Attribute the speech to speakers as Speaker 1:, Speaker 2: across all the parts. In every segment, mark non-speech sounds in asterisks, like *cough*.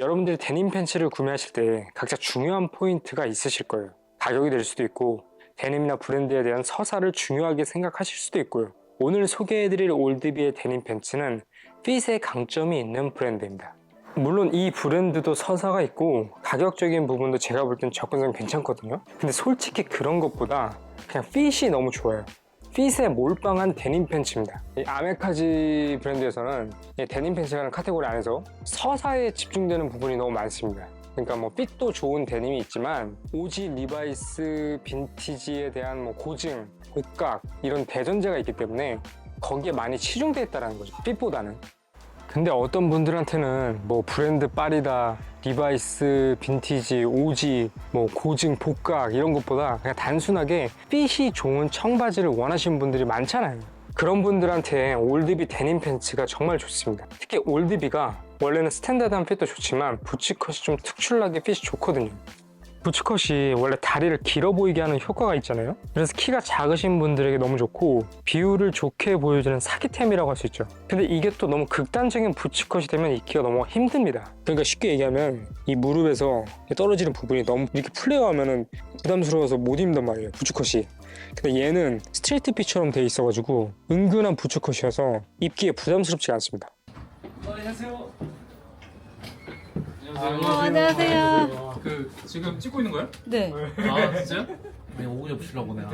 Speaker 1: 여러분들이 데님 팬츠를 구매하실 때 각자 중요한 포인트가 있으실 거예요. 가격이 될 수도 있고 데님이나 브랜드에 대한 서사를 중요하게 생각하실 수도 있고요. 오늘 소개해드릴 올드비의 데님 팬츠는 핏의 강점이 있는 브랜드입니다. 물론 이 브랜드도 서사가 있고 가격적인 부분도 제가 볼 땐 접근성 괜찮거든요. 근데 솔직히 그런 것보다 그냥 핏이 너무 좋아요. 핏에 몰빵한 데님 팬츠입니다. 이 아메카지 브랜드에서는 이 데님 팬츠라는 카테고리 안에서 서사에 집중되는 부분이 너무 많습니다. 그러니까 뭐 핏도 좋은 데님이 있지만 오지 리바이스 빈티지에 대한 뭐 고증, 복각 이런 대전제가 있기 때문에 거기에 많이 치중돼 있다는 거죠. 핏보다는. 근데 어떤 분들한테는 뭐 브랜드 파리다, 리바이스, 빈티지, 오지, 뭐 고증, 복각 이런 것보다 그냥 단순하게 핏이 좋은 청바지를 원하시는 분들이 많잖아요. 그런 분들한테 올드비 데님 팬츠가 정말 좋습니다. 특히 올드비가 원래는 스탠다드한 핏도 좋지만 부츠컷이 좀 특출나게 핏이 좋거든요. 부츠컷이 원래 다리를 길어 보이게 하는 효과가 있잖아요. 그래서 키가 작으신 분들에게 너무 좋고 비율을 좋게 보여주는 사기템이라고 할 수 있죠. 근데 이게 또 너무 극단적인 부츠컷이 되면 입기가 너무 힘듭니다. 그러니까 쉽게 얘기하면 이 무릎에서 떨어지는 부분이 너무 이렇게 플레어하면은 부담스러워서 못 입는단 말이에요. 부츠컷이. 근데 얘는 스트레이트 핏처럼 돼 있어가지고 은근한 부츠컷이어서 입기에 부담스럽지 않습니다.
Speaker 2: 안녕하세요.
Speaker 3: 어, 안녕하세요.
Speaker 2: 그 지금 찍고 있는 거예요?
Speaker 3: 네.
Speaker 2: 아 진짜요?
Speaker 4: 네, 오그려 보시려고 내가.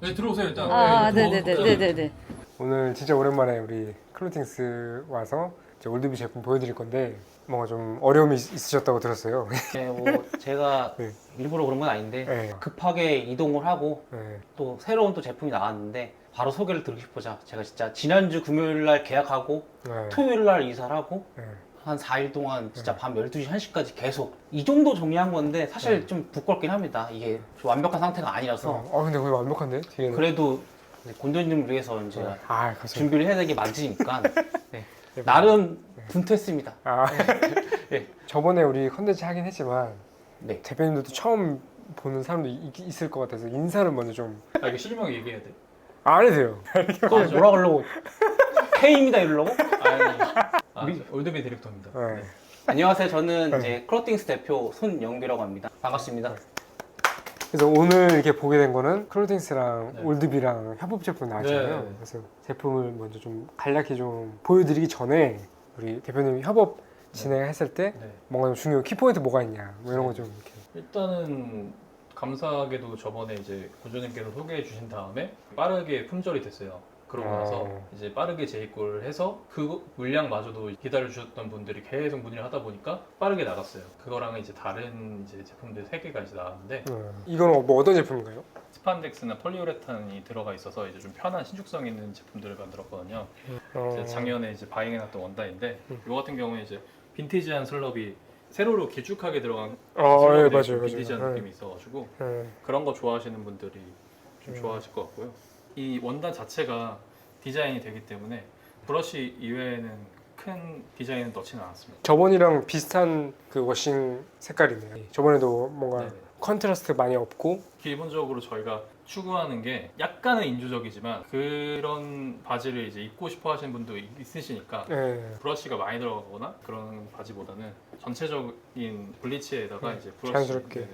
Speaker 2: 네 들어오세요 일단.
Speaker 3: 아,
Speaker 2: 네,
Speaker 3: 네네 네. 네 네 네.
Speaker 1: 오늘 진짜 오랜만에 우리 클로팅스 와서 이제 올드비 제품 보여드릴 건데 뭔가 좀 어려움이 있- 있으셨다고 들었어요.
Speaker 4: 네, 뭐 제가 *laughs*
Speaker 1: 네.
Speaker 4: 일부러 그런 건 아닌데
Speaker 1: 네.
Speaker 4: 급하게 이동을 하고
Speaker 1: 네.
Speaker 4: 또 새로운 또 제품이 나왔는데 바로 소개를 드리고 싶어자 제가 진짜 지난주 금요일 날 계약하고
Speaker 1: 네.
Speaker 4: 토요일 날 이사를 하고
Speaker 1: 네.
Speaker 4: 한 4일 동안 진짜 밤 12시 1시까지 계속 이 정도 정리한 건데 사실
Speaker 1: 네.
Speaker 4: 좀 부끄럽긴 합니다. 이게 좀 완벽한 상태가 아니라서
Speaker 1: 어, 어, 근데 거의 완벽한데 뒤에는.
Speaker 4: 그래도 곤조님을 위해서 이제
Speaker 1: 네. 아.
Speaker 4: 준비를 해야 되게 많으니까 *laughs* 네. 나름 분투했습니다.
Speaker 1: 아, *laughs*
Speaker 4: 네.
Speaker 1: 저번에 우리 컨텐츠 하긴 했지만
Speaker 4: 네.
Speaker 1: 대표님들도 처음 보는 사람도 있, 있을 것 같아서 인사를 먼저 좀.
Speaker 2: 아 이거 실명이 얘기해야 돼.
Speaker 1: 아, 안 해도 돼요.
Speaker 4: 또 뭐라 그러려고 *laughs* K입니다 이러려고?
Speaker 2: 아니. 아, 저 올드비 디렉터입니다.
Speaker 1: 네.
Speaker 4: 안녕하세요. 저는
Speaker 1: 네.
Speaker 4: 이제 크로팅스 대표 손영비라고 합니다. 반갑습니다.
Speaker 1: 그래서 오늘 이렇게 보게 된 거는 클로팅스랑
Speaker 2: 네.
Speaker 1: 올드비랑 협업 제품 나왔잖아요.
Speaker 2: 네.
Speaker 1: 그래서 제품을 먼저 좀 간략히 좀 보여드리기 전에 우리 대표님 협업 진행했을 때
Speaker 2: 네.
Speaker 1: 뭔가 좀 중요한 키포인트 뭐가 있냐 뭐 이런 거 좀 이렇게.
Speaker 2: 일단은 감사하게도 저번에 이제 고조님께서 소개해 주신 다음에 빠르게 품절이 됐어요. 그러고
Speaker 1: 아.
Speaker 2: 나서 이제 빠르게 재입고를 해서 그 물량마저도 기다려 주셨던 분들이 계속 문의를 하다 보니까 빠르게 나갔어요. 그거랑은 이제 다른 이제 제품들 세 개가 이제 나왔는데
Speaker 1: 네. 이건 뭐 어떤 제품인가요?
Speaker 2: 스판덱스나 폴리우레탄이 들어가 있어서 이제 좀 편한 신축성 있는 제품들을 만들었거든요.
Speaker 1: 어,
Speaker 2: 이제 작년에 이제 바잉해놨던 원단인데
Speaker 1: 음.
Speaker 2: 이 같은 경우에 이제 빈티지한 슬럽이 세로로 길쭉하게 들어간
Speaker 1: 어,
Speaker 2: 슬럽이
Speaker 1: 예, 맞아요, 맞아요.
Speaker 2: 빈티지한
Speaker 1: 네.
Speaker 2: 느낌이 있어가지고
Speaker 1: 네.
Speaker 2: 그런 거 좋아하시는 분들이 좀
Speaker 1: 음.
Speaker 2: 좋아하실 것 같고요. 이 원단 자체가 디자인이 되기 때문에 브러쉬 이외에는 큰 디자인은 넣지는 않았습니다.
Speaker 1: 저번이랑 비슷한 그 워싱 색깔이네요. 저번에도 뭔가
Speaker 2: 네네.
Speaker 1: 컨트라스트 많이 없고
Speaker 2: 기본적으로 저희가 추구하는 게 약간은 인주적이지만 그런 바지를 이제 입고 싶어 하시는 분도 있- 있으시니까
Speaker 1: 예,
Speaker 2: 브러쉬가 많이 들어가거나 그런 바지보다는 전체적인 블리치에다가
Speaker 1: 네,
Speaker 2: 이제 브러쉬
Speaker 1: 자연스럽게.
Speaker 2: 네,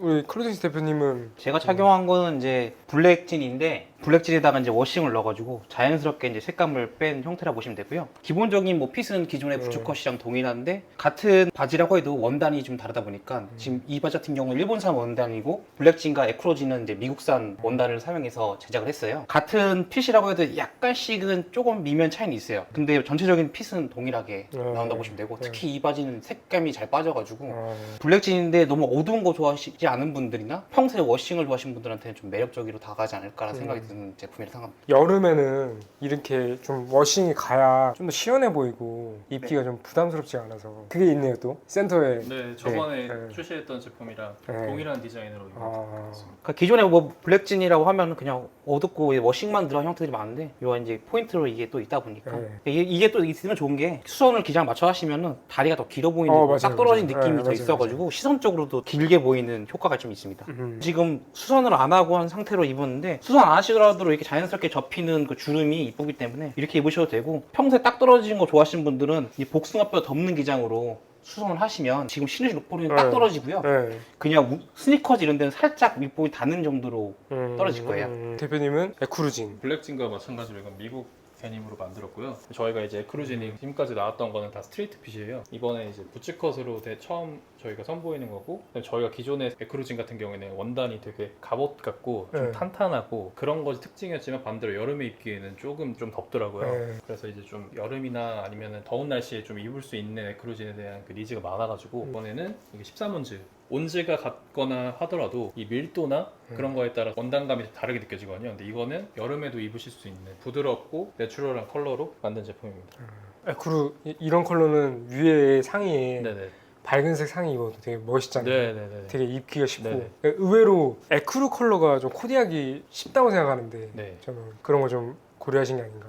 Speaker 1: 우리 클로팅스 대표님은
Speaker 4: 제가 착용한 거는 이제 블랙진인데 블랙진에다가 이제 워싱을 넣어가지고 자연스럽게 이제 색감을 뺀 형태라 보시면 되고요. 기본적인 뭐 핏은 기존의
Speaker 1: 네.
Speaker 4: 부츠컷이랑 동일한데 같은 바지라고 해도 원단이 좀 다르다 보니까 지금 이 바지 같은 경우는 일본산 원단이고 블랙진과 에크로진은 이제 미국산 원단을 사용해서 제작을 했어요. 같은 핏이라고 해도 약간씩은 조금 미면 차이는 있어요. 근데 전체적인 핏은 동일하게
Speaker 1: 네.
Speaker 4: 나온다고 보시면 되고
Speaker 1: 네.
Speaker 4: 특히 이 바지는 색감이 잘 빠져가지고
Speaker 1: 어,
Speaker 4: 블랙진인데 너무 어두운 거 좋아하시지 않은 분들이나 평소에 워싱을 좋아하시는 분들한테는 좀 매력적으로 다가가지 않을까라는
Speaker 1: 음.
Speaker 4: 생각이 드는 제품이라 생각합니다.
Speaker 1: 여름에는 이렇게 좀 워싱이 가야 좀 더 시원해 보이고 입기가 좀 부담스럽지 않아서 그게 있네요 또 센터에
Speaker 2: 네, 저번에
Speaker 1: 네.
Speaker 2: 출시했던 제품이랑
Speaker 1: 네.
Speaker 2: 동일한 디자인으로
Speaker 1: 아.
Speaker 2: 입었습니다.
Speaker 4: 그러니까 기존에 뭐 블랙진이라고 하면 그냥 어둡고 워싱만 들어간 형태들이 많은데 요 이제 포인트로 이게 또 있다 보니까
Speaker 1: 네.
Speaker 4: 이게, 이게 또 있으면 좋은 게 수선을 기장 맞춰 하시면은 다리가 더 길어 보이는
Speaker 1: 어,
Speaker 4: 거,
Speaker 1: 맞아요,
Speaker 4: 딱 떨어진
Speaker 1: 맞아요.
Speaker 4: 느낌이
Speaker 1: 네,
Speaker 4: 더
Speaker 1: 맞아요,
Speaker 4: 있어가지고 시선적으로도 길게 보이는 효과가 좀 있습니다.
Speaker 1: 음.
Speaker 4: 지금 수선을 안 하고 한 상태로 입었는데 수선 안 하시더라도 이렇게 자연스럽게 접히는 그 주름이 이쁘기 때문에 이렇게 입으셔도 되고 평소에 딱 떨어지는 거 좋아하시는 분들은 이 복숭아뼈 덮는 기장으로 수선을 하시면 지금 신으신 룩보리는 딱
Speaker 1: 네.
Speaker 4: 떨어지고요.
Speaker 1: 네.
Speaker 4: 그냥 우- 스니커즈 이런 데는 살짝 윗부분이 닿는 정도로
Speaker 1: 음,
Speaker 4: 떨어질 거예요.
Speaker 1: 음. 대표님은 에쿠르진.
Speaker 2: 블랙진과 마찬가지로 이건 미국 데님으로 만들었고요. 저희가 이제 에크루진이 지금까지 나왔던 거는 다 스트레이트 핏이에요. 이번에 이제 부츠컷으로 대- 처음 저희가 선보이는 거고 저희가 기존의 에크루진 같은 경우에는 원단이 되게 갑옷 같고 좀
Speaker 1: 네.
Speaker 2: 탄탄하고 그런 것이 특징이었지만 반대로 여름에 입기에는 조금 좀 덥더라고요.
Speaker 1: 네.
Speaker 2: 그래서 이제 좀 여름이나 아니면 더운 날씨에 좀 입을 수 있는 에크루진에 대한 그 니즈가 많아가지고
Speaker 1: 음.
Speaker 2: 이번에는 이게 13온즈 온즈가 같거나 하더라도 이 밀도나
Speaker 1: 음.
Speaker 2: 그런 거에 따라 원단감이 다르게 느껴지거든요. 근데 이거는 여름에도 입으실 수 있는 부드럽고 내추럴한 컬러로 만든 제품입니다.
Speaker 1: 에쿠르 이- 이런 컬러는 위에 상의에
Speaker 2: 네네.
Speaker 1: 밝은색 상의 입어도 되게 멋있잖아요.
Speaker 2: 네네네.
Speaker 1: 되게 입기가 쉽고
Speaker 2: 네네.
Speaker 1: 의외로 에쿠르 컬러가 좀 코디하기 쉽다고 생각하는데
Speaker 2: 네.
Speaker 1: 저는 그런 거 좀 고려하신 게 아닌가.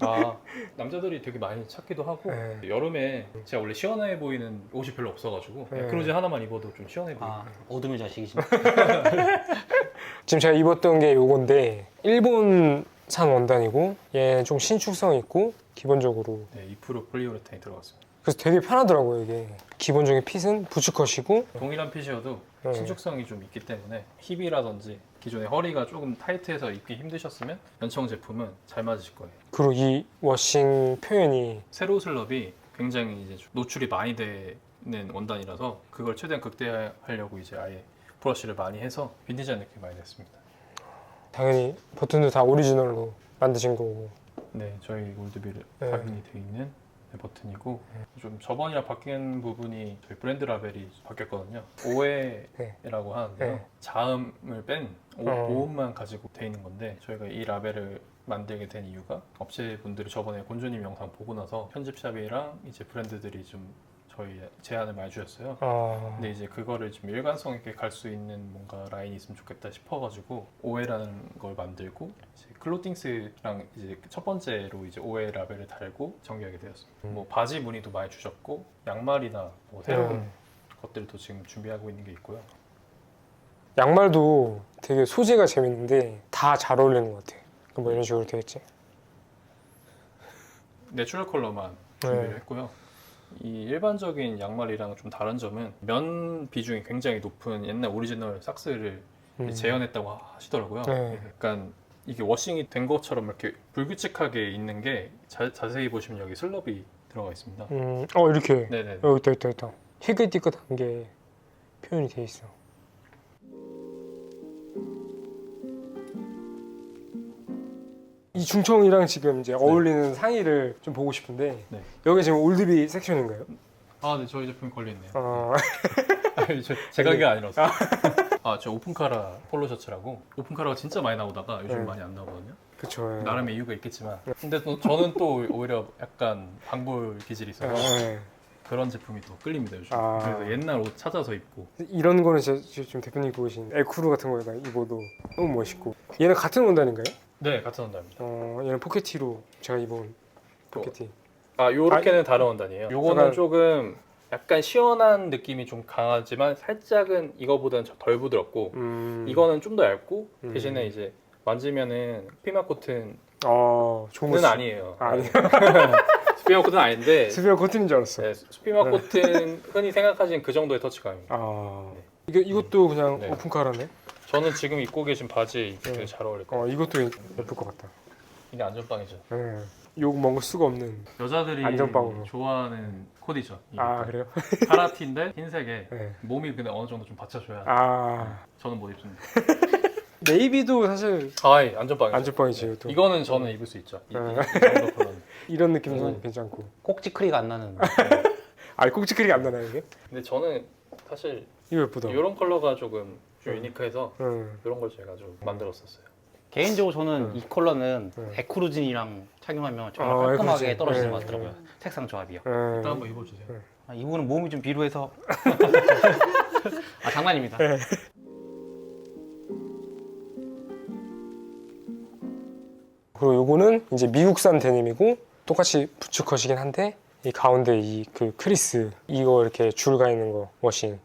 Speaker 2: 아 *laughs* 남자들이 되게 많이 찾기도 하고
Speaker 1: 네.
Speaker 2: 여름에 제가 원래 시원해 보이는 옷이 별로 없어가지고
Speaker 1: 네.
Speaker 2: 에크루즈 하나만 입어도 좀 시원해 보여요.
Speaker 4: 아, 어둠의 자식이십니다. *laughs*
Speaker 1: 지금 제가 입었던 게 요건데 일본산 원단이고 얘는 좀 신축성 있고 기본적으로
Speaker 2: 네, 2% 폴리우레탄이 들어갔습니다.
Speaker 1: 그래서 되게 편하더라고요 이게 기본적인 핏은 부츠컷이고
Speaker 2: 동일한 핏이어도
Speaker 1: 네.
Speaker 2: 신축성이 좀 있기 때문에 힙이라든지 기존에 허리가 조금 타이트해서 입기 힘드셨으면 연청 제품은 잘 맞으실 거예요.
Speaker 1: 그리고 이 워싱 표현이
Speaker 2: 세로 슬럽이 굉장히 이제 노출이 많이 되는 원단이라서 그걸 최대한 극대화하려고 이제 아예 브러쉬를 많이 해서 빈티지한 느낌이 많이 냈습니다.
Speaker 1: 당연히 버튼도 다 오리지널로 만드신 거고
Speaker 2: 네, 저희 올드빌
Speaker 1: 네.
Speaker 2: 각인이 돼 있는 네, 버튼이고 좀 저번이랑 바뀐 부분이 저희 브랜드 라벨이 바뀌었거든요. 오해라고 하는데요.
Speaker 1: 네.
Speaker 2: 자음을 뺀 오,
Speaker 1: 어.
Speaker 2: 오음만 가지고 돼 있는 건데 저희가 이 라벨을 만들게 된 이유가 업체분들이 저번에 곤조님 영상 보고 나서 편집샵이랑 이제 브랜드들이 좀 저희 제안을 많이 주셨어요.
Speaker 1: 아,
Speaker 2: 근데 이제 그거를 좀 일관성 있게 갈 수 있는 뭔가 라인이 있으면 좋겠다 싶어가지고 오해라는 걸 만들고 이제 클로팅스랑 이제 첫 번째로 이제 오해 라벨을 달고 정리하게 되었습니다.
Speaker 1: 음.
Speaker 2: 뭐 바지 무늬도 많이 주셨고 양말이나 뭐 새로운
Speaker 1: 음.
Speaker 2: 것들도 지금 준비하고 있는 게 있고요.
Speaker 1: 양말도 되게 소재가 재밌는데 다 잘 어울리는 것 같아요 뭐 이런 식으로 되겠지
Speaker 2: 내추럴 컬러만 준비를
Speaker 1: 네.
Speaker 2: 했고요. 이 일반적인 양말이랑 좀 다른 점은 면 비중이 굉장히 높은 옛날 오리지널 삭스를
Speaker 1: 음.
Speaker 2: 재현했다고 하시더라고요.
Speaker 1: 네.
Speaker 2: 약간 이게 워싱이 된 것처럼 이렇게 불규칙하게 있는 게 자, 자세히 보시면 여기 슬럽이 들어가 있습니다.
Speaker 1: 음, 어 이렇게
Speaker 2: 네네.
Speaker 1: 어, 있다 있다 있다 희끗희끗한 게 표현이 돼 있어 이 중청이랑 지금 이제 어울리는 상의를 좀 보고 싶은데
Speaker 2: 네.
Speaker 1: 여기 지금 올드비 섹션인가요?
Speaker 2: 아, 네, 저희 제품이 걸려 있네요.
Speaker 1: 어,
Speaker 2: 아니, 저- *laughs* 제가 그게 아니라서. *laughs* 아, 저 오픈카라 폴로 셔츠라고 오픈카라가 진짜 많이 나오다가 요즘
Speaker 1: 네.
Speaker 2: 많이 안 나오거든요.
Speaker 1: 그쵸 예.
Speaker 2: 나름의 이유가 있겠지만, 근데 또 저는 또 오히려 약간 방볼 기질이 있어서
Speaker 1: 예.
Speaker 2: 그런 제품이 또 끌립니다 요즘.
Speaker 1: 아.
Speaker 2: 그래서 옛날 옷 찾아서 입고.
Speaker 1: 이런 거는 진짜 지금 대표님 입고 계신 에쿠르 같은 거에다 입어도 너무 멋있고 얘는 같은 원단인가요?
Speaker 2: 네, 같은 원단입니다.
Speaker 1: 어, 얘는 포켓티로 제가 입은 포켓티
Speaker 2: 아, 요렇게는 다른 원단이에요. 요거는
Speaker 1: 약간-
Speaker 2: 조금 약간 시원한 느낌이 좀 강하지만 살짝은 이거보다는 좀덜 부드럽고
Speaker 1: 음,
Speaker 2: 이거는 좀 더 얇고
Speaker 1: 음.
Speaker 2: 대신에 이제 만지면은 스피마 코튼은
Speaker 1: 어, 좋은 거 쓰-
Speaker 2: 아니에요.
Speaker 1: 아, 아니
Speaker 2: 스피마 코튼 아닌데 *laughs*
Speaker 1: 스피어 코튼인 줄 알았어
Speaker 2: 네, 스피마 코튼 흔히 생각하시는 그 정도의 터치감입니다.
Speaker 1: 아
Speaker 2: 네.
Speaker 1: 이거 이것도 그냥
Speaker 2: 네.
Speaker 1: 오픈카라네.
Speaker 2: 저는 지금 입고 계신 바지에 입기
Speaker 1: 네.
Speaker 2: 되게 잘 어울릴 것 같아요.
Speaker 1: 어 이것도 예쁠 것 같다.
Speaker 2: 이게 안전빵이죠.
Speaker 1: 예. 욕 먹을 수가 없는.
Speaker 2: 여자들이
Speaker 1: 안전빵으로.
Speaker 2: 좋아하는 코디죠. 이게
Speaker 1: 아 그래요? *laughs*
Speaker 2: 파라 티인데 흰색에
Speaker 1: 네.
Speaker 2: 몸이 근데 어느 정도 좀 받쳐줘야
Speaker 1: 아
Speaker 2: 저는 못 입습니다. *laughs*
Speaker 1: 네이비도 사실
Speaker 2: 아이 안전빵이죠.
Speaker 1: 안전빵이지 이것도.
Speaker 2: 이거는 저는 입을 수 있죠. 이, 이,
Speaker 1: 네.
Speaker 2: 이 정도 컬러는. *laughs*
Speaker 1: 이런 느낌도
Speaker 2: 음.
Speaker 1: 괜찮고.
Speaker 4: 꼭지 크리가 안 나는.
Speaker 1: 아 꼭지 크리가 안 나나요 이게?
Speaker 2: 근데 저는 사실
Speaker 1: 이거 예쁘다.
Speaker 2: 이런 컬러가 조금 좀
Speaker 1: 음.
Speaker 2: 유니크해서
Speaker 1: 응.
Speaker 2: 이런 걸 제가 좀 만들었었어요.
Speaker 4: 개인적으로 저는
Speaker 1: 음.
Speaker 4: 이 컬러는
Speaker 1: 음.
Speaker 4: 에쿠르진이랑 착용하면 정말
Speaker 1: 아,
Speaker 4: 깔끔하게
Speaker 1: 에쿠르진.
Speaker 4: 떨어지는
Speaker 1: 네,
Speaker 4: 것 같더라고요. 색상 조합이요.
Speaker 1: 응.
Speaker 2: 일단 한번 입어주세요.
Speaker 1: 네.
Speaker 4: 아, 이분은 몸이 좀 비루해서. *laughs* 아 장난입니다.
Speaker 1: 그리고 요거는 이제 미국산 데님이고 똑같이 부츠컷이긴 한데 이 가운데 이 그 크리스 이거 이렇게 줄 가 있는 거 워싱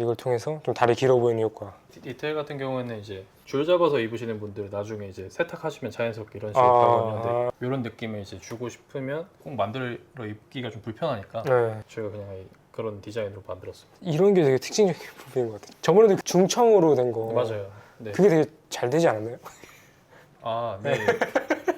Speaker 1: 이걸 통해서 좀 다리 길어 보이는 효과.
Speaker 2: 디- 디테일 같은 경우에는 이제 줄 잡아서 입으시는 분들 나중에 이제 세탁하시면 자연스럽게 이런 식으로
Speaker 1: 아.
Speaker 2: 가거든요. 이런 느낌을 이제 주고 싶으면 꼭 만들어 입기가 좀 불편하니까
Speaker 1: 네.
Speaker 2: 저희가 그냥 이 그런 디자인으로 만들었습니다.
Speaker 1: 이런 게 되게 특징적인 *laughs* 부분인 것 같아요. 저번에도 그 중청으로 된 거.
Speaker 2: 맞아요. 네.
Speaker 1: 그게 되게 잘 되지 않았나요?
Speaker 2: 아, 네. *laughs*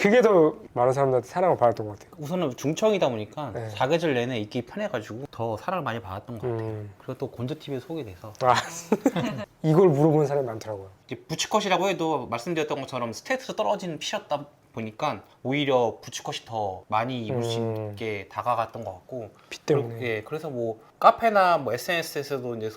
Speaker 1: 그게 더 많은 사람들한테 사랑을 받았던 것 같아요.
Speaker 4: 우선은 중청이다 보니까
Speaker 1: 네.
Speaker 4: 사계절 내내 입기 편해가지고 더 사랑을 많이 받았던 것 같아요.
Speaker 1: 음.
Speaker 4: 그리고 또 곤조 TV에 소개돼서
Speaker 1: 아, *laughs* 이걸 물어보는 사람이 많더라고요.
Speaker 4: 이제 부츠컷이라고 해도 말씀드렸던 것처럼 스테이트에서 떨어지는 핏이었다 보니까 오히려 부츠컷이 더 많이 입을 수
Speaker 1: 음.
Speaker 4: 있게 다가갔던 것 같고
Speaker 1: 빛 때문에.
Speaker 4: 예, 그래서 뭐 카페나 뭐 SNS에서도 이제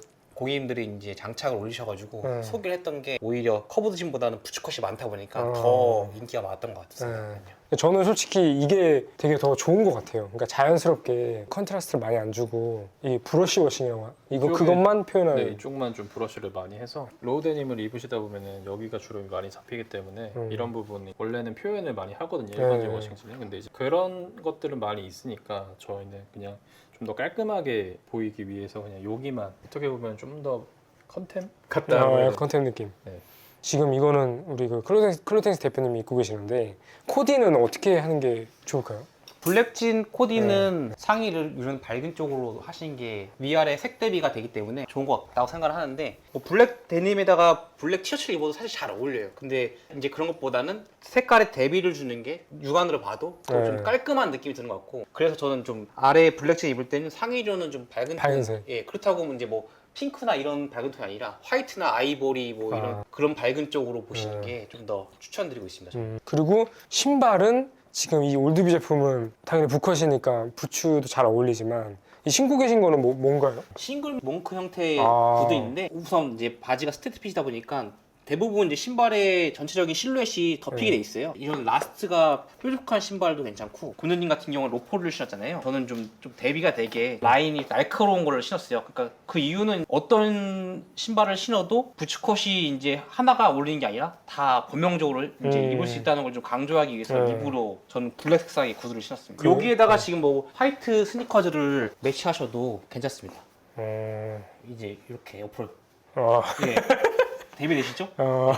Speaker 4: 고객님들이 이제 장착을 올리셔가지고
Speaker 1: 네.
Speaker 4: 소개를 했던 게 오히려 커브드 진보다는 부츠컷이 많다 보니까
Speaker 1: 어.
Speaker 4: 더 인기가 많았던 것 같았어요.
Speaker 1: 네. 저는 솔직히 이게 되게 더 좋은 것 같아요. 그러니까 자연스럽게 컨트라스트를 많이 안 주고 이 브러쉬 워싱이라고 하- 이거
Speaker 2: 이쪽에-
Speaker 1: 그것만 표현하는
Speaker 2: 네, 이쪽만 좀 브러쉬를 많이 해서 로우 데님을 입으시다 보면은 여기가 주로 많이 잡히기 때문에
Speaker 1: 음.
Speaker 2: 이런 부분이 원래는 표현을 많이 하거든요
Speaker 1: 네.
Speaker 2: 일반적인 워싱머신은 근데 이제 그런 것들은 많이 있으니까 저희는 그냥 좀 더 깔끔하게 보이기 위해서 그냥 여기만 어떻게 보면 좀 더 컨템 같다고 해야
Speaker 1: 아,
Speaker 2: 되나?
Speaker 1: 컨템 느낌.
Speaker 2: 네.
Speaker 1: 지금 이거는 우리 그 클로텐스, 클로텐스 대표님이 입고 계시는데 코디는 어떻게 하는 게 좋을까요?
Speaker 4: 블랙진 코디는
Speaker 1: 네.
Speaker 4: 상의를 이런 밝은 쪽으로 하시는 게 위아래 색 대비가 되기 때문에 좋은 것 같다고 생각을 하는데 뭐 블랙 데님에다가 블랙 티셔츠를 입어도 사실 잘 어울려요. 근데 이제 그런 것보다는 색깔에 대비를 주는 게 육안으로 봐도 더좀
Speaker 1: 네.
Speaker 4: 깔끔한 느낌이 드는 것 같고 그래서 저는 좀 아래 블랙진 입을 때는 상의로는 좀 밝은
Speaker 1: 밝은색.
Speaker 4: 예 그렇다고 이제 뭐 핑크나 이런 밝은 톤이 아니라 화이트나 아이보리 뭐 이런
Speaker 1: 아.
Speaker 4: 그런 밝은 쪽으로 보시는
Speaker 1: 네.
Speaker 4: 게좀 더 추천드리고 있습니다.
Speaker 1: 음, 그리고 신발은 지금 이 올드비 제품은 당연히 부컷이니까 부츠도 잘 어울리지만 이 신고 계신 거는 뭐, 뭔가요?
Speaker 4: 싱글 몽크 형태의
Speaker 1: 아.
Speaker 4: 구두인데 우선 이제 바지가 스트레트 핏이다 보니까 대부분 이제 신발의 전체적인 실루엣이 덮이게
Speaker 1: 네.
Speaker 4: 돼 있어요. 이런 라스트가 뾰족한 신발도 괜찮고 군우님 같은 경우는 로포를 신었잖아요. 저는 좀, 좀 대비가 되게 라인이 날카로운 거를 신었어요. 그러니까 그 이유는 어떤 신발을 신어도 부츠컷이 이제 하나가 어울리는 게 아니라 다 범용적으로 이제
Speaker 1: 음.
Speaker 4: 입을 수 있다는 걸 좀 강조하기 위해서
Speaker 1: 네.
Speaker 4: 일부러 저는 블랙 색상의 구두를 신었습니다.
Speaker 1: 그래요?
Speaker 4: 여기에다가 지금 뭐 화이트 스니커즈를 매치하셔도 괜찮습니다.
Speaker 1: 어...
Speaker 4: 이제 이렇게 옆으로
Speaker 1: 어...
Speaker 4: 예. *laughs* 대비되시죠?
Speaker 1: 어...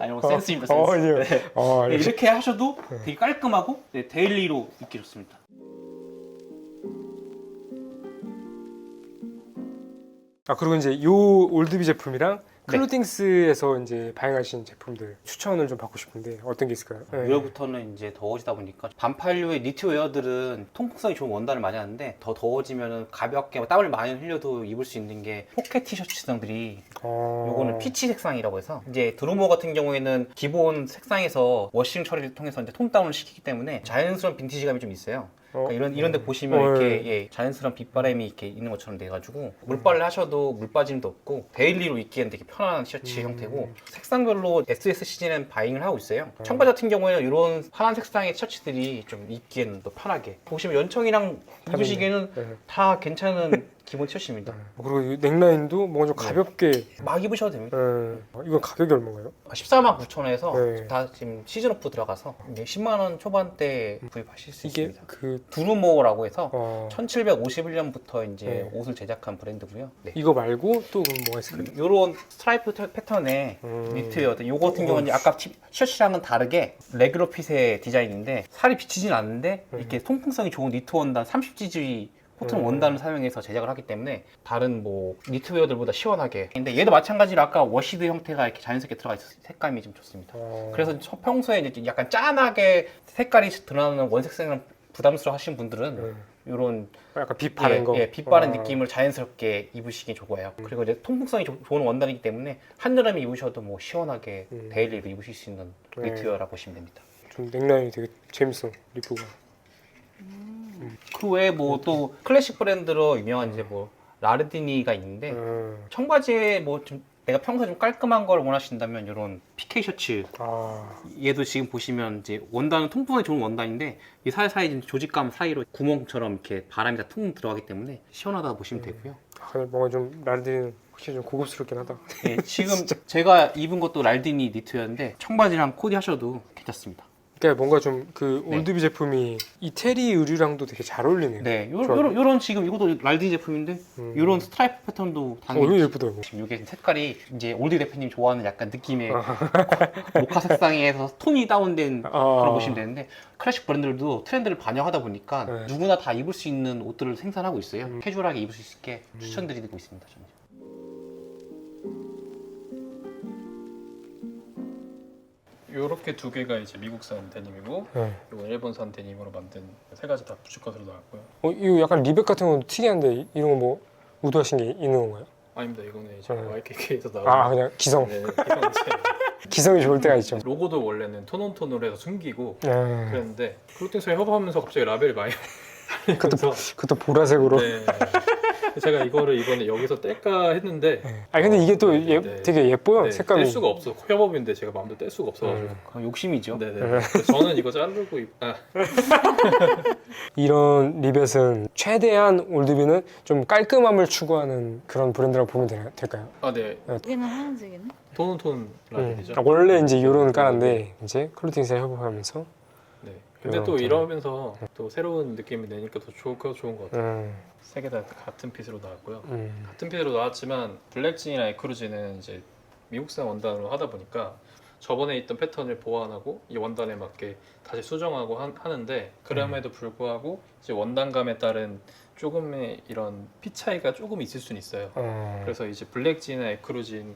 Speaker 4: 아 이런 거 센스입니다 센스
Speaker 1: 어, 이제-
Speaker 4: 네.
Speaker 1: 어,
Speaker 4: 네,
Speaker 1: 이렇게-
Speaker 4: 이렇게 하셔도 되게 깔끔하고 네, 데일리로 입기 좋습니다
Speaker 1: 아 그리고 이제 요 올드비 제품이랑
Speaker 4: 네.
Speaker 1: 클로팅스에서 이제 발행하신 제품들 추천을 좀 받고 싶은데 어떤 게 있을까요? 네.
Speaker 4: 6월부터는 이제 더워지다 보니까 반팔류의 니트 웨어들은 통풍성이 좋은 원단을 많이 하는데 더 더워지면 가볍게 땀을 많이 흘려도 입을 수 있는 게 포켓 티셔츠 등들이
Speaker 1: 어...
Speaker 4: 요거는 피치 색상이라고 해서 이제 드루머 같은 경우에는 기본 색상에서 워싱 처리를 통해서 이제 톤 다운을 시키기 때문에 자연스러운 빈티지감이 좀 있어요.
Speaker 1: 어?
Speaker 4: 그러니까 이런 이런데 보시면
Speaker 1: 어,
Speaker 4: 이렇게 예, 자연스러운 빗바람이 이렇게 있는 것처럼 돼가지고 물빨래 하셔도 물 빠짐도 없고 데일리로 입기엔 되게 편안한 티셔츠
Speaker 1: 음.
Speaker 4: 형태고 색상별로 SS 시즌엔 바잉을 하고 있어요. 청바지 같은 경우에는 이런 파란 색상의 티셔츠들이 좀 입기에는 더 편하게 보시면 연청이랑 입으시기에는
Speaker 1: 네.
Speaker 4: 다 괜찮은 기본 티셔츠입니다.
Speaker 1: 어, 그리고 이 넥라인도 뭔가 좀
Speaker 4: 네.
Speaker 1: 가볍게
Speaker 4: 막 입으셔도 됩니다.
Speaker 1: 네. 어, 이건 가격이 얼마인가요?
Speaker 4: 14만 9천원에서
Speaker 1: 네.
Speaker 4: 다 지금 시즌 오프 들어가서 이제 10만 원 초반대 구입하실 수
Speaker 1: 이게
Speaker 4: 있습니다.
Speaker 1: 그
Speaker 4: 두루모라고 해서
Speaker 1: 어...
Speaker 4: 1751년부터 이제
Speaker 1: 네.
Speaker 4: 옷을 제작한 브랜드고요. 네.
Speaker 1: 이거 말고 또 그럼 뭐가 있을까요?
Speaker 4: 요런 스트라이프 태- 패턴의
Speaker 1: 음.
Speaker 4: 니트예요. 요거 같은 경우는 이제 아까 티- 티셔츠랑은 다르게 레귤러 핏의 디자인인데 살이 비치진 않는데
Speaker 1: 음.
Speaker 4: 이렇게 통풍성이 좋은 니트 원단 30GG 코튼
Speaker 1: 음.
Speaker 4: 원단을 사용해서 제작을 하기 때문에 다른 뭐 니트웨어들보다 시원하게 근데 얘도 마찬가지로 아까 워시드 형태가 이렇게 자연스럽게 들어가 있어서 색감이 좀 좋습니다.
Speaker 1: 어...
Speaker 4: 그래서 저- 평소에 이제 약간 짠하게 색깔이 드러나는 원색색은 부담스러워 하시는 분들은
Speaker 1: 네.
Speaker 4: 이런
Speaker 1: 약간 빛 바른
Speaker 4: 예,
Speaker 1: 거
Speaker 4: 예, 빛 바른
Speaker 1: 어.
Speaker 4: 느낌을 자연스럽게 입으시기 좋아요. 그리고 이제 통풍성이 조- 좋은 원단이기 때문에 한여름에 입으셔도 뭐 시원하게
Speaker 1: 음.
Speaker 4: 데일리로 입으실 수 있는
Speaker 1: 네.
Speaker 4: 니트웨어라 보시면 됩니다.
Speaker 1: 좀 넥라인이 되게 재밌어 리프가
Speaker 4: 그 외에 뭐 또 클래식 브랜드로 유명한 이제 뭐 라르디니가 있는데
Speaker 1: 음.
Speaker 4: 청바지에 뭐 좀 내가 평소에 좀 깔끔한 걸 원하신다면 이런 PK 셔츠
Speaker 1: 아
Speaker 4: 얘도 지금 보시면 이제 원단은 통풍이 좋은 원단인데 이 사이사이 이제 조직감 사이로 구멍처럼 이렇게 바람이 다퉁 들어가기 때문에 시원하다 보시면 되고요.
Speaker 1: 아, 뭔가 좀 랄디는 확실히 좀 고급스럽긴 하다
Speaker 4: 예, 지금 *laughs* 제가 입은 것도 랄디니 니트였는데 청바지랑 코디 하셔도 괜찮습니다.
Speaker 1: 그러니까 뭔가 좀그 올드비 제품이 이태리 의류랑도 되게 잘 어울리네요.
Speaker 4: 네, 요,
Speaker 1: 좋아요.
Speaker 4: 요런, 요런 지금 이것도 랄디 제품인데
Speaker 1: 음.
Speaker 4: 요런 스트라이프 패턴도
Speaker 1: 어, 이거 예쁘다 이거.
Speaker 4: 지금 이게 색깔이 이제 올드 대표님 좋아하는 약간 느낌의
Speaker 1: 아. *laughs*
Speaker 4: 모카 색상에서 톤이 다운된
Speaker 1: 아.
Speaker 4: 그런 보시면 되는데 클래식 브랜드들도 트렌드를 반영하다 보니까
Speaker 1: 네.
Speaker 4: 누구나 다 입을 수 있는 옷들을 생산하고 있어요.
Speaker 1: 음.
Speaker 4: 캐주얼하게 입을 수 있게 추천드리고 있습니다. 저는.
Speaker 2: 이렇게 두 개가 이제 미국산 데님이고
Speaker 1: 네.
Speaker 2: 이건 일본산 데님으로 만든 세 가지 다 부츠컷으로 나왔고요.
Speaker 1: 어, 이거 약간 리백 같은 것도 특이한데 이- 이런 거뭐 우드하신 게 있는 건가요?
Speaker 2: 아닙니다. 이거는 이제
Speaker 1: 네.
Speaker 2: YKK에서 나온
Speaker 1: 아 그냥 기성.
Speaker 2: 네, 이건 이제 *laughs*
Speaker 1: 기성이 좋을 때가 있죠.
Speaker 2: 로고도 원래는 톤온톤으로 해서 숨기고
Speaker 1: 네.
Speaker 2: 그랬는데 클로팅스에 협업하면서 갑자기 라벨이 많이
Speaker 1: 그것도 *laughs*
Speaker 2: 그래서
Speaker 1: 그것도 보라색으로.
Speaker 2: 네. 제가 이거를 이번에 여기서 뗄까 했는데
Speaker 1: 네. 아 근데 이게 또 예,
Speaker 2: 네.
Speaker 1: 되게 예뻐요
Speaker 2: 네,
Speaker 1: 색감이.
Speaker 2: 뗄 수가 없어 협업인데 제가 마음대로 뗄 수가 없어가지고
Speaker 1: 음.
Speaker 4: 그건 욕심이죠.
Speaker 2: 네네 그래서 저는 이거 자르고 입... 아, *laughs*
Speaker 1: 이런 리벳은 최대한 올드비는 좀 깔끔함을 추구하는 그런 브랜드라고 보면 되나, 될까요?
Speaker 2: 아, 네
Speaker 3: 여기는 하얀색이네.
Speaker 2: 톤온톤 라벨이죠
Speaker 1: 음. 아, 원래 이제 이런 깔았는데 이제 클로팅스에 협업하면서
Speaker 2: 네. 근데
Speaker 1: 이런
Speaker 2: 또
Speaker 1: 것처럼.
Speaker 2: 이러면서 또 새로운 느낌이 내니까 더 좋, 더 좋은 것 같아요
Speaker 1: 음,
Speaker 2: 세 개 다 같은 핏으로 나왔고요
Speaker 1: 음,
Speaker 2: 같은 핏으로 나왔지만 블랙진이나 에크루진은 이제 미국산 원단으로 하다 보니까 저번에 있던 패턴을 보완하고 이 원단에 맞게 다시 수정하고 하, 하는데 그럼에도 불구하고 이제 원단감에 따른 조금의 이런 핏 차이가 조금 있을 수는 있어요.
Speaker 1: 어,
Speaker 2: 그래서 이제 블랙진이나 에크루진이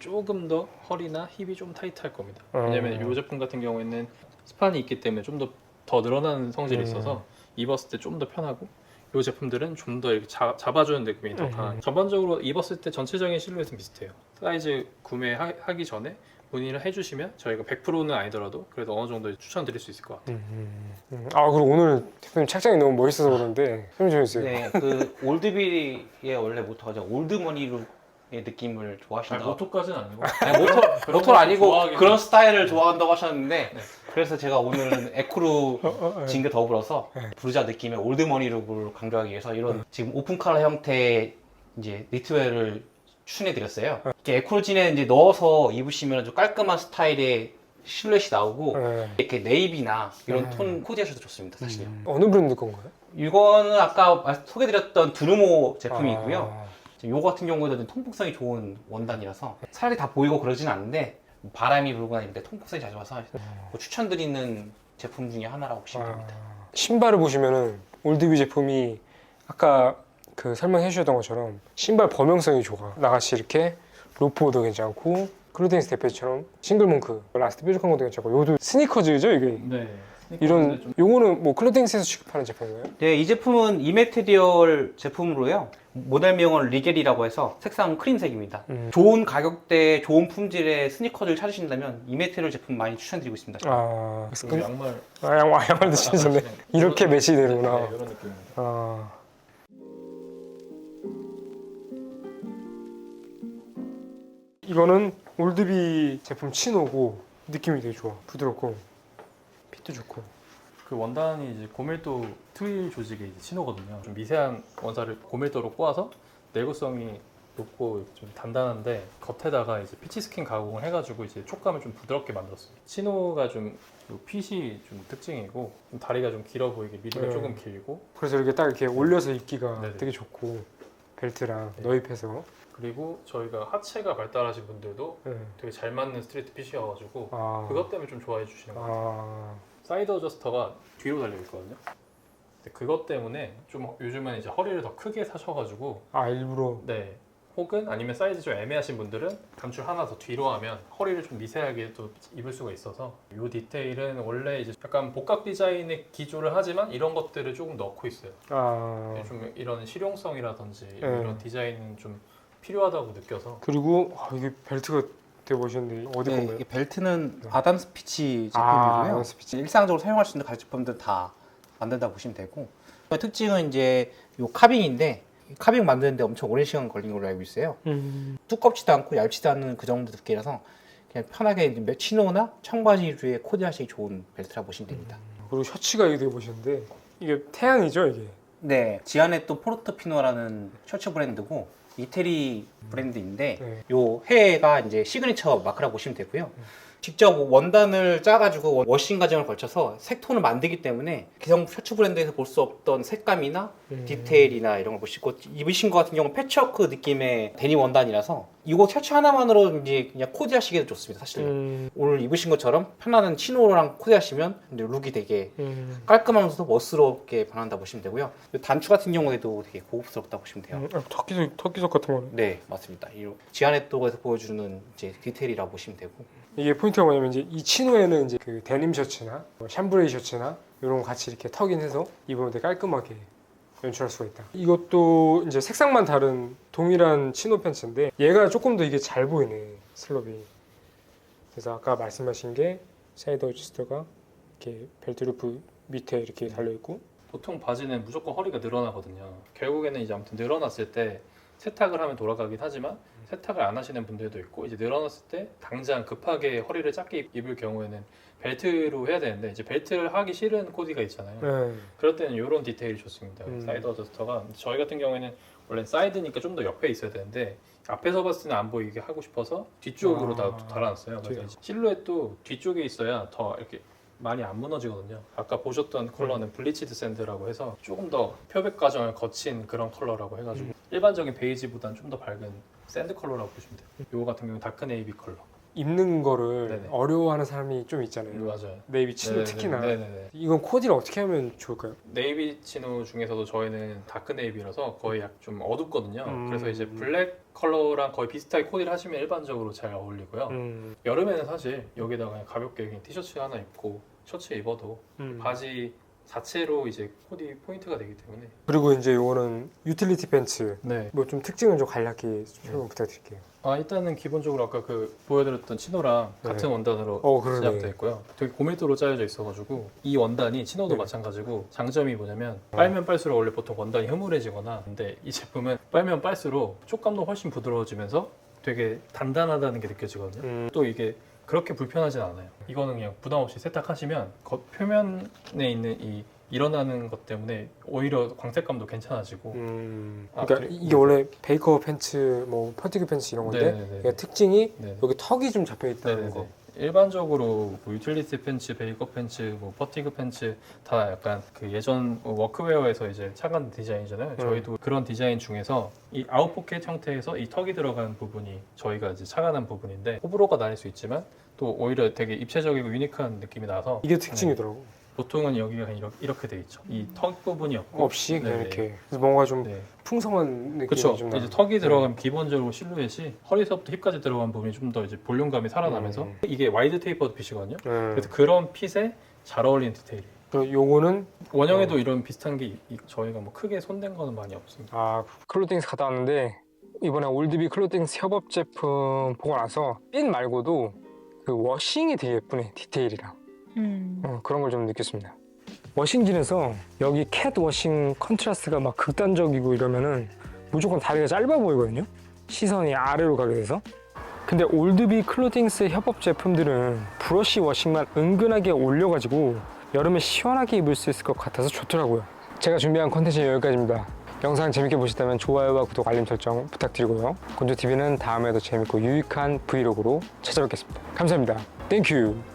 Speaker 2: 조금 더 허리나 힙이 좀 타이트할 겁니다.
Speaker 1: 어.
Speaker 2: 왜냐면 이 제품 같은 경우에는 스판이 있기 때문에 좀 더 더 늘어나는 성질이
Speaker 1: 음.
Speaker 2: 있어서 입었을 때 좀 더 편하고 이 제품들은 좀 더 이렇게 잡, 잡아주는 느낌이 더
Speaker 1: 음.
Speaker 2: 강한. 전반적으로 입었을 때 전체적인 실루엣은 비슷해요. 사이즈 구매하기 전에 문의를 해주시면 저희가 100%는 아니더라도 그래도 어느 정도 추천드릴 수 있을 것 같아요.
Speaker 1: 음, 음, 음. 아 그리고 오늘 대표님 착장이 너무 멋있어서 그런데 설명해주세요.
Speaker 4: 네, 그 올드빌의 원래 모토가 이제 올드머니의 느낌을 좋아하신다.
Speaker 2: 모토까지는 아니고
Speaker 4: 아니, 모토 모토는 아니고 그런. 스타일을 좋아한다고 하셨는데
Speaker 2: 네.
Speaker 4: 그래서 제가 오늘은 *laughs* 에크루
Speaker 1: 어, 어, 어.
Speaker 4: 진과 더불어서
Speaker 1: 네.
Speaker 4: 부르자 느낌의 올드머니 룩을 강조하기 위해서 이런 지금 오픈 칼라 형태의 이제 니트웨어를 추천해 드렸어요. 이렇게 에크루진에 이제 넣어서 입으시면 좀 깔끔한 스타일의 실루엣이 나오고
Speaker 1: 네.
Speaker 4: 이렇게 네이비나 이런
Speaker 1: 음.
Speaker 4: 톤 코디하셔도 좋습니다, 사실요.
Speaker 1: 음. 어느 브랜드 건가요?
Speaker 4: 이거는 아까 말- 소개드렸던 두루모 제품이고요.
Speaker 1: 아,
Speaker 4: 요거 같은 경우에는 통풍성이 좋은 원단이라서 차라리 다 보이고 그러진 않는데 바람이 불거나 이럴 때 통풍성이 잘 좋아서 뭐 추천드리는 제품 중에 하나라고 보시면 됩니다.
Speaker 1: 아, 신발을 보시면은 올드비 제품이 아까 그 설명해 주셨던 것처럼 신발 범용성이 좋아. 나같이 이렇게 로프도 괜찮고 클로딩스 대표처럼 싱글몽크 라스트 뾰족한 것도 괜찮고 요도 스니커즈죠 이게
Speaker 2: 네.
Speaker 1: 이런
Speaker 2: 좀
Speaker 1: 요거는 뭐 클로딩스에서 취급하는 제품인가요?
Speaker 4: 네, 이 제품은 이메테리얼 제품으로요. 모델 명은 리겔이라고 해서 색상은 크림색입니다.
Speaker 1: 음.
Speaker 4: 좋은 가격대에 좋은 품질의 스니커즈를 찾으신다면 이메테리얼 제품 많이 추천드리고 있습니다.
Speaker 1: 아, 그래서
Speaker 2: 그
Speaker 1: 그,
Speaker 2: 양말
Speaker 1: 아 양, 아, 양말도 신으셨네. 이렇게 매치되는구나
Speaker 2: 네, 이런 느낌입니다.
Speaker 1: 아. 이거는 올드비 제품 치노고 느낌이 되게 좋아. 부드럽고 핏도 좋고.
Speaker 2: 그 원단이 이제 고밀도 트윌 조직의 이제 신호거든요. 좀 미세한 원사를 고밀도로 꼬아서 내구성이 높고 좀 단단한데 겉에다가 이제 피치 스킨 가공을 해가지고 이제 촉감을 좀 부드럽게 만들었어요. 신호가 좀요 핏이 좀 특징이고 좀 다리가 좀 길어 보이게 미리가
Speaker 1: 네.
Speaker 2: 조금 길고
Speaker 1: 그래서 이렇게 딱 이렇게 올려서 입기가
Speaker 2: 네네.
Speaker 1: 되게 좋고 벨트랑
Speaker 2: 네.
Speaker 1: 너입해서.
Speaker 2: 그리고 저희가 하체가 발달하신 분들도
Speaker 1: 네.
Speaker 2: 되게 잘 맞는 스트레이트 핏이어가지고
Speaker 1: 아.
Speaker 2: 그것 때문에 좀 좋아해 주시는 것 같아요.
Speaker 1: 아.
Speaker 2: 사이드 어저스터가 뒤로 달려 있거든요. 근데 그것 때문에 좀 요즘은 이제 허리를 더 크게 사셔가지고
Speaker 1: 아 일부러
Speaker 2: 네. 혹은 아니면 사이즈 좀 애매하신 분들은 단추 하나 더 뒤로 하면 허리를 좀 미세하게 또 입을 수가 있어서 이 디테일은 원래 이제 약간 복각 디자인의 기조를 하지만 이런 것들을 조금 넣고 있어요.
Speaker 1: 아
Speaker 2: 좀 이런 실용성이라든지
Speaker 1: 네.
Speaker 2: 이런 디자인은 좀 필요하다고 느껴서
Speaker 1: 그리고 아, 이게 벨트가 되게 멋있는데 어디
Speaker 4: 네,
Speaker 1: 건가요?
Speaker 4: 이게 벨트는
Speaker 1: 네.
Speaker 4: 아담 스 피치
Speaker 1: 아,
Speaker 4: 제품이고요.
Speaker 1: 아담 스 피치.
Speaker 4: 일상적으로 사용할 수 있는 가죽품들 다 만든다 고 보시면 되고 특징은 이제 요 카빙인데 이 카빙 만드는데 엄청 오랜 시간 걸린 걸로 알고 있어요.
Speaker 1: 음.
Speaker 4: 두껍지도 않고 얇지도 않은 그 정도 두께라서 그냥 편하게 이제 치노나 청바지류에 코디하시기 좋은 벨트라 보시면 됩니다.
Speaker 1: 그리고 셔츠가 이게 되게 멋있는데 이게 태양이죠 이게.
Speaker 4: 네, 지안의 또 포르토피노라는 셔츠 브랜드고 이태리 브랜드인데
Speaker 1: 네.
Speaker 4: 요 해가 이제 시그니처 마크라고 보시면 되고요. 직접 원단을 짜가지고 워싱 과정을 거쳐서 색톤을 만들기 때문에 기성 셔츠 브랜드에서 볼 수 없던 색감이나
Speaker 1: 음.
Speaker 4: 디테일이나 이런 걸 보시고 입으신 것 같은 경우는 패치워크 느낌의 데님 원단이라서 이거 셔츠 하나만으로 이제 그냥 코디하시기도 좋습니다 사실.
Speaker 1: 음,
Speaker 4: 오늘 입으신 것처럼 편안한 치노랑 코디하시면 룩이 되게
Speaker 1: 음,
Speaker 4: 깔끔하면서도 멋스럽게 변한다 보시면 되고요. 단추 같은 경우에도 되게 고급스럽다 보시면 돼요.
Speaker 1: 음, 아, 터키석 터키석 같은 거네.
Speaker 4: 네 맞습니다. 이 지안의 또에서 보여주는 이제 디테일이라고 보시면 되고
Speaker 1: 이게 포인트가 뭐냐면 이제 이 치노에는 이제 그 데님 셔츠나 뭐 샴브레이 셔츠나 이런 거 같이 이렇게 턱인해서 입으면 되게 깔끔하게 연출할 수가 있다. 이것도 이제 색상만 다른 동일한 치노 팬츠인데 얘가 조금 더 이게 잘 보이네 슬롭이. 그래서 아까 말씀하신 게 사이드 어지스터가 이렇게 벨트 루프 밑에 이렇게 달려 있고
Speaker 2: 보통 바지는 무조건 허리가 늘어나거든요. 결국에는 이제 아무튼 늘어났을 때 세탁을 하면 돌아가긴 하지만 세탁을 안 하시는 분들도 있고 이제 늘어났을 때 당장 급하게 허리를 짧게 입을 경우에는 벨트로 해야 되는데 이제 벨트를 하기 싫은 코디가 있잖아요.
Speaker 1: 네.
Speaker 2: 그럴 때는 이런 디테일이 좋습니다.
Speaker 1: 음.
Speaker 2: 사이드 어저스터가 저희 같은 경우에는 원래 사이드니까 좀 더 옆에 있어야 되는데 앞에서 봤을 때는 안 보이게 하고 싶어서 뒤쪽으로
Speaker 1: 아,
Speaker 2: 다 달아놨어요. 그래서 실루엣도 뒤쪽에 있어야 더 이렇게 많이 안 무너지거든요. 아까 보셨던 컬러는 블리치드 샌드라고 해서 조금 더 표백 과정을 거친 그런 컬러라고 해가지고
Speaker 1: 음.
Speaker 2: 일반적인 베이지보다는 좀 더 밝은 샌드 컬러라고 보시면 돼요. 요거 같은 경우는 다크 네이비 컬러.
Speaker 1: 입는 거를
Speaker 2: 네네.
Speaker 1: 어려워하는 사람이 좀 있잖아요.
Speaker 2: 맞아요.
Speaker 1: 네이비 치노
Speaker 2: 네네네.
Speaker 1: 특히나
Speaker 2: 네네네.
Speaker 1: 이건 코디를 어떻게 하면 좋을까요?
Speaker 2: 네이비 치노 중에서도 저희는 다크 네이비라서 거의 약 좀 어둡거든요.
Speaker 1: 음.
Speaker 2: 그래서 이제 블랙 컬러랑 거의 비슷하게 코디를 하시면 일반적으로 잘 어울리고요.
Speaker 1: 음,
Speaker 2: 여름에는 사실 여기다가 그냥 가볍게 그냥 티셔츠 하나 입고 셔츠 입어도
Speaker 1: 음.
Speaker 2: 바지 자체로 이제 코디 포인트가 되기 때문에
Speaker 1: 그리고 이제 요거는 유틸리티 팬츠
Speaker 2: 네.
Speaker 1: 뭐 좀 특징을 좀 간략히 설명 부탁드릴게요.
Speaker 2: 아 일단은 기본적으로 아까 그 보여드렸던 치노랑
Speaker 1: 네.
Speaker 2: 같은 원단으로
Speaker 1: 어 그러네.
Speaker 2: 제작되어 있고요. 되게 고밀도로 짜여져 있어가지고 이 원단이 치노도
Speaker 1: 네.
Speaker 2: 마찬가지고 장점이 뭐냐면
Speaker 1: 어.
Speaker 2: 빨면 빨수록 원래 보통 원단이 흐물해지거나 근데 이 제품은 빨면 빨수록 촉감도 훨씬 부드러워지면서 되게 단단하다는 게 느껴지거든요.
Speaker 1: 음,
Speaker 2: 또 이게 그렇게 불편하진 않아요. 이거는 그냥 부담 없이 세탁하시면 겉 표면에 있는 이 일어나는 것 때문에 오히려 광택감도 괜찮아지고
Speaker 1: 음,
Speaker 2: 아,
Speaker 1: 그러니까
Speaker 2: 그래?
Speaker 1: 이게 원래 베이커 팬츠, 뭐 퍼티그 팬츠 이런 건데
Speaker 2: 네네네.
Speaker 1: 얘가 특징이
Speaker 2: 네.
Speaker 1: 여기 턱이 좀 잡혀 있다는
Speaker 2: 네네네.
Speaker 1: 거.
Speaker 2: 일반적으로 뭐 유틸리티 팬츠, 베이커 팬츠, 뭐 퍼티그 팬츠 다 약간 그 예전 뭐 워크웨어에서 이제 착안 디자인이잖아요.
Speaker 1: 음.
Speaker 2: 저희도 그런 디자인 중에서 이 아웃포켓 형태에서 이 턱이 들어간 부분이 저희가 이제 착안한 부분인데 호불호가 나뉠 수 있지만 또 오히려 되게 입체적이고 유니크한 느낌이 나서
Speaker 1: 이게 특징이더라고.
Speaker 2: 보통은 여기가 이렇게, 이렇게 돼 있죠. 이 턱 부분이 없고
Speaker 1: 없이 그냥
Speaker 2: 네네.
Speaker 1: 이렇게. 그래서 뭔가 좀
Speaker 2: 네.
Speaker 1: 풍성한 느낌이
Speaker 2: 그렇죠.
Speaker 1: 좀
Speaker 2: 이제. 턱이 들어간 기본적으로 실루엣이 허리서부터 힙까지 들어간 부분이 좀 더 이제 볼륨감이 살아나면서
Speaker 1: 음.
Speaker 2: 이게 와이드 테이퍼드 핏이거든요.
Speaker 1: 음.
Speaker 2: 그래서 그런 핏에 잘 어울리는 디테일이.
Speaker 1: 요거는
Speaker 2: 원형에도 이런 비슷한 게 저희가 뭐 크게 손댄 거는 많이 없습니다.
Speaker 1: 아 클로팅스 갔다 왔는데 이번에 올드비 클로팅스 협업 제품 보고 나서 핀 말고도 그 워싱이 되게 예쁘네 디테일이랑
Speaker 3: 음.
Speaker 1: 어, 그런 걸 좀 느꼈습니다. 워싱진에서 여기 캣 워싱 컨트라스트가 막 극단적이고 이러면은 무조건 다리가 짧아 보이거든요. 시선이 아래로 가게 돼서. 근데 올드비 클로팅스 협업 제품들은 브러쉬 워싱만 은근하게 올려가지고 여름에 시원하게 입을 수 있을 것 같아서 좋더라고요. 제가 준비한 컨텐츠는 여기까지입니다. 영상 재밌게 보셨다면 좋아요와 구독, 알림 설정 부탁드리고요. 곤조TV는 다음에도 재밌고 유익한 브이로그로 찾아뵙겠습니다. 감사합니다. 땡큐.